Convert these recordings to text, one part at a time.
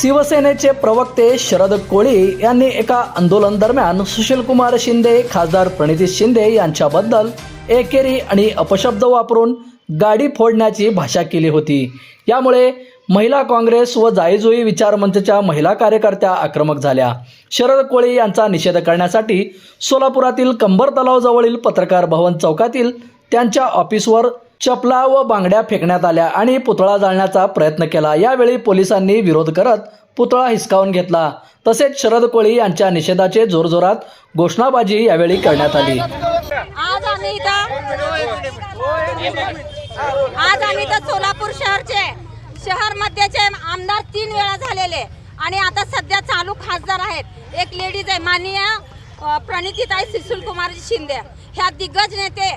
शिवसेनेचे प्रवक्ते शरद कोळी यांनी एका आंदोलन दरम्यान सुशीलकुमार शिंदे खासदार प्रणिती शिंदे यांच्याबद्दल एकेरी आणि अपशब्द वापरून गाडी फोडण्याची भाषा केली होती. यामुळे महिला काँग्रेस व जाईजुई विचारमंचच्या महिला कार्यकर्त्या आक्रमक झाल्या. शरद कोळी यांचा निषेध करण्यासाठी सोलापुरातील कंबर तलावजवळील पत्रकार भवन चौकातील त्यांच्या ऑफिसवर चपला व बांगड्या फेकण्यात आल्या आणि पुतळा जाळण्याचा प्रयत्न केला. यावेळी पोलिसांनी विरोध करत पुतळा हिसकावून घेतला. तसेच शरद कोळी यांच्या निषेधाचे जोरजोरात घोषणाबाजी यावेळी करण्यात आली. आज आम्ही आज आम्ही इथं सोलापूर शहरचे शहर मध्येचे आमदार तीन वेळा झालेले. आणि आता सध्या चालू खासदार आहेत. एक लेडीज आहे माननीय प्रणितीताई सुशील कुमार शिंदे. ह्या दिग्गज नेते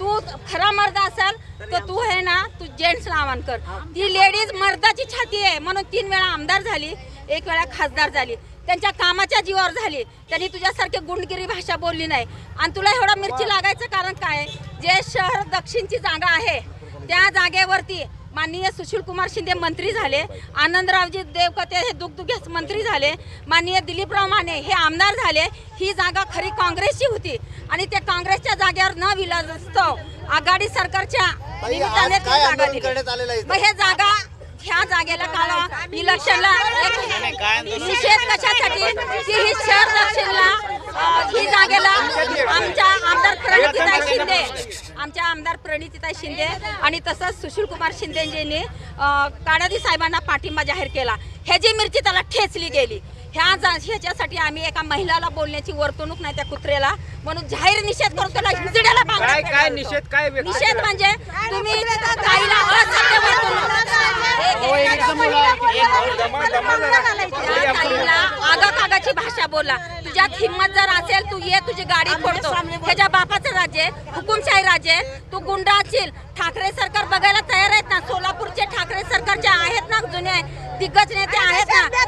तू खरा मर्द असेल तर तू आहे ना तू जेंट्सला आव्हान कर. ती लेडीज मर्दाची छाती आहे. म्हणून तीन वेळा आमदार झाली एक वेळा खासदार झाली. त्यांच्या कामाच्या जीवावर झाली. त्यांनी तुझ्यासारखी गुंडगिरी भाषा बोलली नाही. आणि तुला एवढं मिरची लागायचं कारण काय? जे शहर दक्षिणची जागा आहे त्या जागेवरती माननीय सुशील कुमार शिंदे मंत्री झाले. आनंदरावजी देवकते हे दुगदुगेच मंत्री झाले. माननीय दिलीपराव माने हे आमदार झाले. ही जागा खरी काँग्रेसची होती. आणि त्या काँग्रेसच्या जागेवर न विलाज असतो आघाडी सरकारच्या निमित्ताने ती जागा दिली. मग हे जागा ह्या जागेला काल इलेक्शनला एक निषेध कशासाठी? की ही शहर दक्षिणला ही जागेला आमच्या आमदार प्रणितीताई शिंदे आमच्या आमदार प्रणितीताई शिंदे आणि तसंच सुशील कुमार शिंदेजींनी अं, काणादी साहेबांना पाठिंबा जाहीर केला. ह्याची मिरची त्याला ठेचली गेली ह्या जा- ह्याच्यासाठी आम्ही एका महिलाला बोलण्याची वर्तणूक नाही त्या कुत्रेला म्हणून जाहीर निषेध करून त्याला हिजड्याला काय काय. निषेध काय व्यक्त निषेध केला? म्हणजे तुम्ही ताईला असभ्य वर्तणूक त्या ताईला आगाकागाची भाषा बोला तुझ्यात हिंमत जर असेल तू ये तुझी गाडी फोडतो ह्याच्या बापाचं राज्य आहे, हुकुमशाही राज्य आहे. तू गुंड असशील ठाकरे सरकार बघायला तयार आहेत ना सोलापूरचे ठाकरे सरकारचे आहेत ना जुने दिग्गज नेते आहेत ना